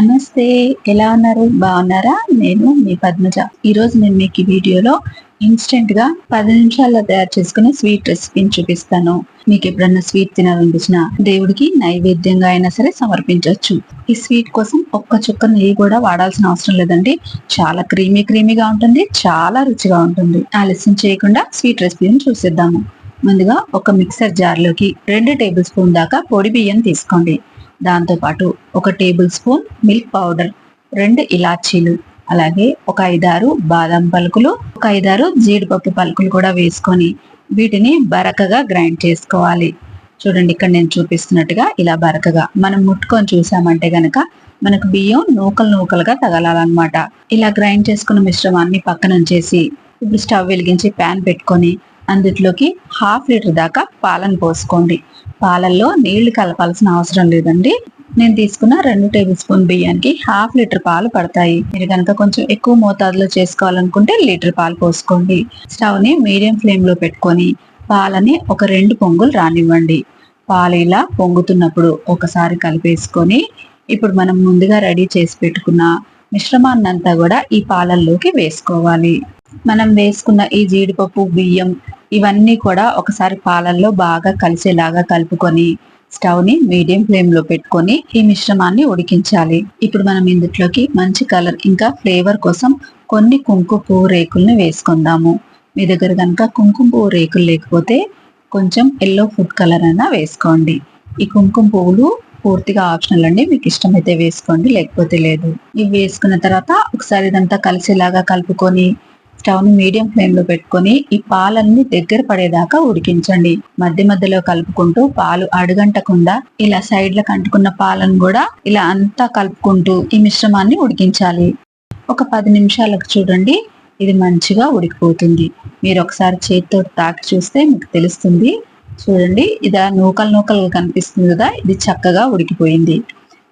నమస్తే ఎలా ఉన్నారు? బాగున్నారా? నేను మీ పద్మజ. ఈరోజు నేను మీకు ఈ వీడియోలో ఇన్స్టెంట్గా పది నిమిషాల్లో తయారు చేసుకునే స్వీట్ రెసిపీని చూపిస్తాను. మీకు ఎప్పుడన్నా స్వీట్ తినాలనిపించిన దేవుడికి నైవేద్యంగా అయినా సరే సమర్పించవచ్చు. ఈ స్వీట్ కోసం ఒక్క చుక్క నెయ్యి కూడా వాడాల్సిన అవసరం లేదండి. చాలా క్రీమీ క్రీమీగా ఉంటుంది. చాలా రుచిగా ఉంటుంది. ఆలస్యం చేయకుండా స్వీట్ రెసిపీని చూసేద్దాము. ముందుగా ఒక మిక్సర్ జార్లోకి రెండు టేబుల్ స్పూన్ దాకా పొడి బియ్యం తీసుకోండి. దాంతోపాటు ఒక టేబుల్ స్పూన్ మిల్క్ పౌడర్ రెండు ఇలాచీలు అలాగే ఒక ఐదారు బాదం పలుకులు ఒక ఐదారు జీడిపప్పు పలుకులు కూడా వేసుకొని వీటిని బరకగా గ్రైండ్ చేసుకోవాలి. చూడండి ఇక్కడ నేను చూపిస్తున్నట్టుగా ఇలా బరకగా మనం ముట్టుకొని చూసామంటే గనక మనకు బియ్యం నూకలు నూకలుగా తగలాలన్నమాట. ఇలా గ్రైండ్ చేసుకున్న మిశ్రమాన్ని పక్కన ఉంచేసి ఇప్పుడు స్టవ్ వెలిగించి ప్యాన్ పెట్టుకొని అందులోకి హాఫ్ లీటర్ దాకా పాలను పోసుకోండి. పాలల్లో నీళ్ళు కలపాల్సిన అవసరం లేదండి. నేను తీసుకున్న రెండు టేబుల్ స్పూన్ బియ్యానికి హాఫ్ లీటర్ పాలు పడతాయి. మీరు కనుక కొంచెం ఎక్కువ మోతాదులో చేసుకోవాలనుకుంటే లీటర్ పాలు పోసుకోండి. స్టవ్ని మీడియం ఫ్లేమ్లో పెట్టుకొని పాలని ఒక రెండు పొంగులు రానివ్వండి. పాలు ఇలా పొంగుతున్నప్పుడు ఒకసారి కలిపేసుకొని ఇప్పుడు మనం ముందుగా రెడీ చేసి పెట్టుకున్న మిశ్రమాన్నంతా కూడా ఈ పాలల్లోకి వేసుకోవాలి. మనం వేసుకున్న ఈ జీడిపప్పు బియ్యం ఇవన్నీ కూడా ఒకసారి పాలల్లో బాగా కలిసేలాగా కలుపుకొని స్టవ్ని మీడియం ఫ్లేమ్లో పెట్టుకొని ఈ మిశ్రమాన్ని ఉడికించాలి. ఇప్పుడు మనం ఇందులోకి మంచి కలర్ ఇంకా ఫ్లేవర్ కోసం కొన్ని కుంకుమ పువ్వు రేకుల్ని వేసుకుందాము. మీ దగ్గర కనుక కుంకుమ పువ్వు రేకులు లేకపోతే కొంచెం ఎల్లో ఫుడ్ కలర్ అయినా వేసుకోండి. ఈ కుంకుమ పువ్వులు పూర్తిగా ఆప్షనల్ అండి మీకు ఇష్టమైతే వేసుకోండి లేకపోతే లేదు. ఇవి వేసుకున్న తర్వాత ఒకసారి ఇదంతా కలిసేలాగా కలుపుకొని స్టవ్ను మీడియం ఫ్లేమ్లో పెట్టుకొని ఈ పాలన్నీ దగ్గర పడేదాకా ఉడికించండి. మధ్య మధ్యలో కలుపుకుంటూ పాలు అడుగంటకుండా ఇలా సైడ్లకు అంటుకున్న పాలను కూడా ఇలా అంతా కలుపుకుంటూ ఈ మిశ్రమాన్ని ఉడికించాలి. ఒక పది నిమిషాలకు చూడండి ఇది మంచిగా ఉడికిపోతుంది. మీరు ఒకసారి చేతితో తాకి చూస్తే మీకు తెలుస్తుంది. చూడండి ఇది నూకలు నూకలుగా కనిపిస్తుంది కదా ఇది చక్కగా ఉడికిపోయింది.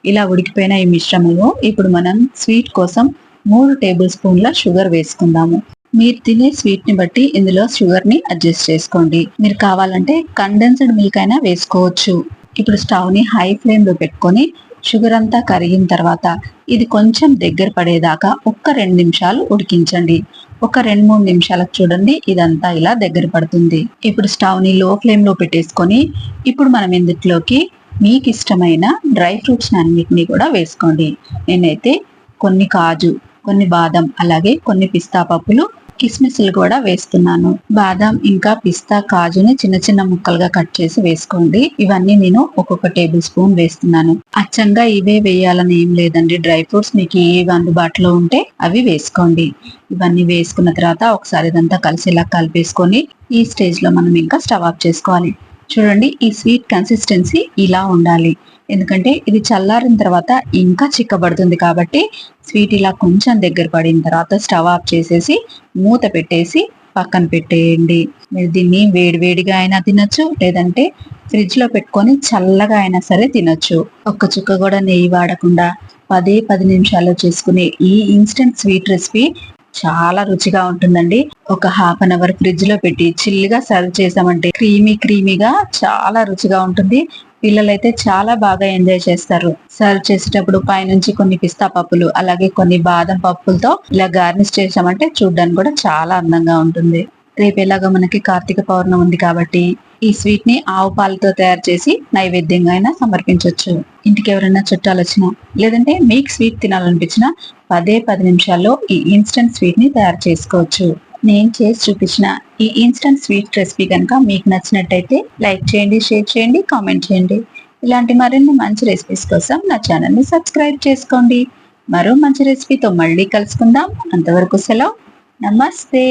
ఇలా ఉడికిపోయిన ఈ మిశ్రమము ఇప్పుడు మనం స్వీట్ కోసం మూడు టేబుల్ స్పూన్ల షుగర్ వేసుకుందాము. మీరు తినే స్వీట్ని బట్టి ఇందులో షుగర్ని అడ్జస్ట్ చేసుకోండి. మీరు కావాలంటే కండెన్స్డ్ మిల్క్ అయినా వేసుకోవచ్చు. ఇప్పుడు స్టవ్ని హై ఫ్లేమ్లో పెట్టుకొని షుగర్ అంతా కరిగిన తర్వాత ఇది కొంచెం దగ్గర పడేదాకా ఒక్క రెండు నిమిషాలు ఉడికించండి. ఒక రెండు మూడు నిమిషాలకు చూడండి ఇదంతా ఇలా దగ్గర పడుతుంది. ఇప్పుడు స్టవ్ని లో ఫ్లేమ్లో పెట్టేసుకొని ఇప్పుడు మనం ఇందులోకి మీకు ఇష్టమైన డ్రై ఫ్రూట్స్ అన్నిటినీ కూడా వేసుకోండి. నేనైతే కొన్ని కాజు కొన్ని బాదం అలాగే కొన్ని పిస్తా పప్పులు కిస్మిస్లు కూడా వేస్తున్నాను. బాదం ఇంకా పిస్తా కాజుని చిన్న చిన్న ముక్కలుగా కట్ చేసి వేసుకోండి. ఇవన్నీ నేను ఒక్కొక్క టేబుల్ స్పూన్ వేస్తున్నాను. అచ్చంగా ఇవే వేయాలని ఏం లేదండి. డ్రై ఫ్రూట్స్ మీకు ఏవి అందుబాటులో ఉంటే అవి వేసుకోండి. ఇవన్నీ వేసుకున్న తర్వాత ఒకసారి ఇదంతా కలిసేలా కలిపేసుకొని ఈ స్టేజ్లో మనం ఇంకా స్టవ్ ఆఫ్ చేసుకోవాలి. చూడండి ఈ స్వీట్ కన్సిస్టెన్సీ ఇలా ఉండాలి. ఎందుకంటే ఇది చల్లారిన తర్వాత ఇంకా చిక్కబడుతుంది కాబట్టి స్వీట్ ఇలా కొంచెం దగ్గర పడిన తర్వాత స్టవ్ ఆఫ్ చేసేసి మూత పెట్టేసి పక్కన పెట్టేయండి. మీరు దీన్ని వేడివేడిగా అయినా తినొచ్చు లేదంటే ఫ్రిడ్జ్లో పెట్టుకొని చల్లగా అయినా సరే తినొచ్చు. ఒక్క చుక్క కూడా నెయ్యి వాడకుండా పదే పది నిమిషాల్లో చేసుకునే ఈ ఇన్స్టెంట్ స్వీట్ రెసిపీ చాలా రుచిగా ఉంటుందండి. ఒక హాఫ్ అన్ అవర్ ఫ్రిడ్జ్లో పెట్టి చిల్లిగా సర్వ్ చేసామంటే క్రీమీ క్రీమీగా చాలా రుచిగా ఉంటుంది. పిల్లలైతే చాలా బాగా ఎంజాయ్ చేస్తారు. సర్వ్ చేసేటప్పుడు పైనుంచి కొన్ని పిస్తా పప్పులు అలాగే కొన్ని బాదం పప్పులతో ఇలా గార్నిష్ చేసామంటే చూడడానికి కూడా చాలా అందంగా ఉంటుంది. రేపు ఎలాగో మనకి కార్తీక పౌర్ణం ఉంది కాబట్టి ఈ స్వీట్ని ఆవు పాలతో తయారు చేసి నైవేద్యంగా అయినా సమర్పించవచ్చు ఇంటికి ఎవరైనా చుట్టాలు వచ్చినా లేదంటే మీకు స్వీట్ తినాలనిపించినా పదే పది నిమిషాల్లో ఈ ఇన్స్టెంట్ స్వీట్ని తయారు చేసుకోవచ్చు. నేను చేసి చూపించిన ఈ ఇన్స్టంట్ స్వీట్ రెసిపీ కనుక మీకు నచ్చినట్టయితే లైక్ చేయండి షేర్ చేయండి కామెంట్ చేయండి. ఇలాంటి మరిన్ని మంచి రెసిపీస్ కోసం నా ఛానల్ని సబ్స్క్రైబ్ చేసుకోండి. మరో మంచి రెసిపీతో మళ్ళీ కలుసుకుందాం. అంతవరకు సెలవు. నమస్తే.